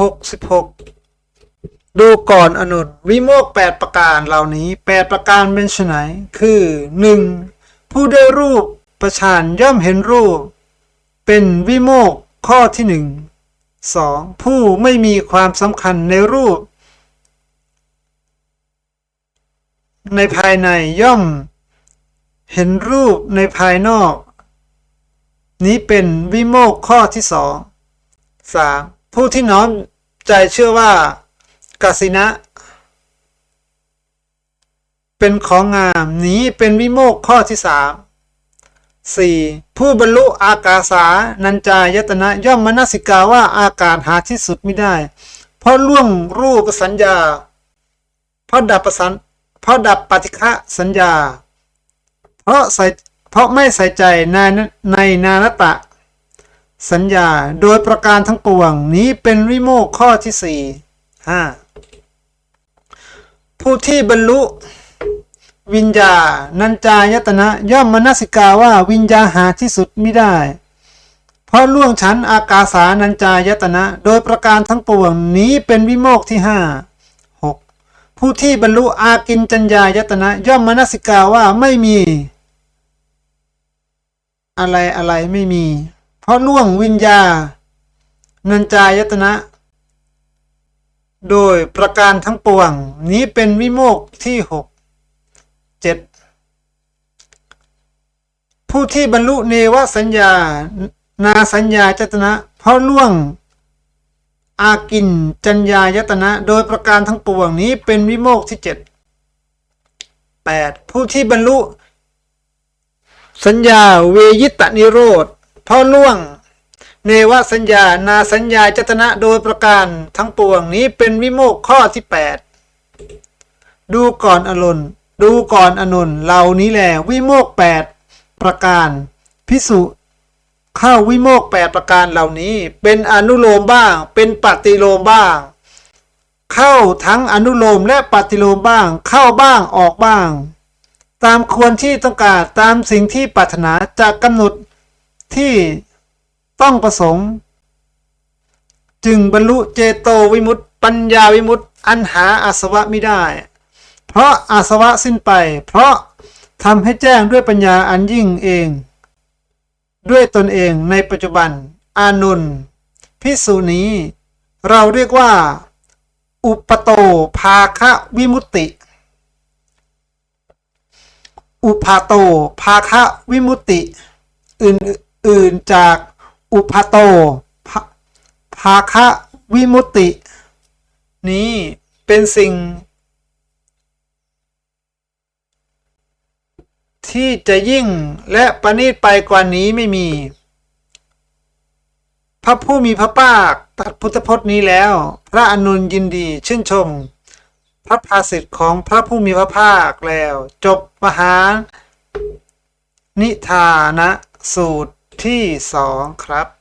หกสิบหกดูก่อนอนุนวิโมกแปดประการเหล่านี้แปดประการเป็นไฉนคือหนึ่งผู้ได้รูปประชานย่อมเห็นรูป เป็นวิโมกข้อที่หนึ่งสองผู้ไม่มีความสำคัญในรูป ในภายในย่อม เห็นรูปในภายนอก นี้เป็นวิโมกข้อที่สองสาม ผู้ที่น้อมใจเชื่อว่ากสินะ เป็นของงามนี้เป็นวิโมกข้อที่สามสี่ผู้บรรลุอากาสานัญจายตนะย่อมมนสิกาว่าอากาศหาที่สุดไม่ได้ เพราะล่วงรูปสัญญา เพราะดับประสันเพราะดับปฏิฆะสัญญา เพราะใส่เพราะไม่ใส่ใจในในนานตะ สัญญาโดยประการทั้งปวงนี้เป็นวิโมกข้อที่สี่ห้าผู้ที่บรรลุวิญญานัญจายตนะย่อมมนสิกาว่าวิญญาหาที่สุดไม่ได้ เพราะล่วงชั้นอากาสานัญจายตนะ โดยประการทั้งปวงนี้เป็นวิโมกที่ห้าหกผู้ที่บรรลุอากินจัญญายตนะย่อมมนสิกาว่าไม่มี อะไรอะไรไม่มี เพราะล่วงวิญญานัญจายตนะ โดยประการทั้งปวง นี้เป็นวิโมกที่หกเจ็ดผู้ที่บรรลุเนวสัญญา นาสัญญาจตนะ เพราะล่วง อากินจัญญายตนะ โดยประการทั้งปวงนี้เป็นวิโมกที่เจ็ดแปดผู้ที่บรรลุ สัญญาเวยิตะนิโรธ เพราะล่วง เนวสัญญา นาสัญญาจตนะโดยประการทั้งปวงนี้เป็นวิโมกข้อที่แปดดูก่อนอรุณดูก่อนอนุนเหล่านี้แหละวิโมกแปดประการ พิสุเข้าวิโมกแปดประการเหล่านี้ เป็นอนุโลมบ้าง เป็นปฏิโลมบ้าง เข้าทั้งอนุโลมและปฏิโลมบ้าง เข้าบ้างออกบ้าง ตามควรที่ต้องการตามสิ่งที่ปรารถนาจะกำหนด ที่ต้องประสงค์ จึงบรรลุเจโตวิมุตติปัญญาวิมุตติอันหาอาสวะไม่ได้ เพราะอาสวะสิ้นไป เพราะทำให้แจ้งด้วยปัญญาอันยิ่งเอง ด้วยตนเองในปัจจุบัน อานุนพิสูนี้ เราเรียกว่า อุปโตภาคะวิมุตติ อุปาโตภาคะวิมุตติ อื่น ๆจากอุปาโตภาคะวิมุตติ นี้เป็นสิ่ง ที่จะยิ่งและประณีตไปกว่านี้ไม่มี พระผู้มีพระภาคตัดพุทธพจน์นี้แล้ว พระอนุนยินดีชื่นชม พระภาสิทธิ์ของพระผู้มีพระภาคแล้ว จบมหานิทานะสูตร ที่สองครับ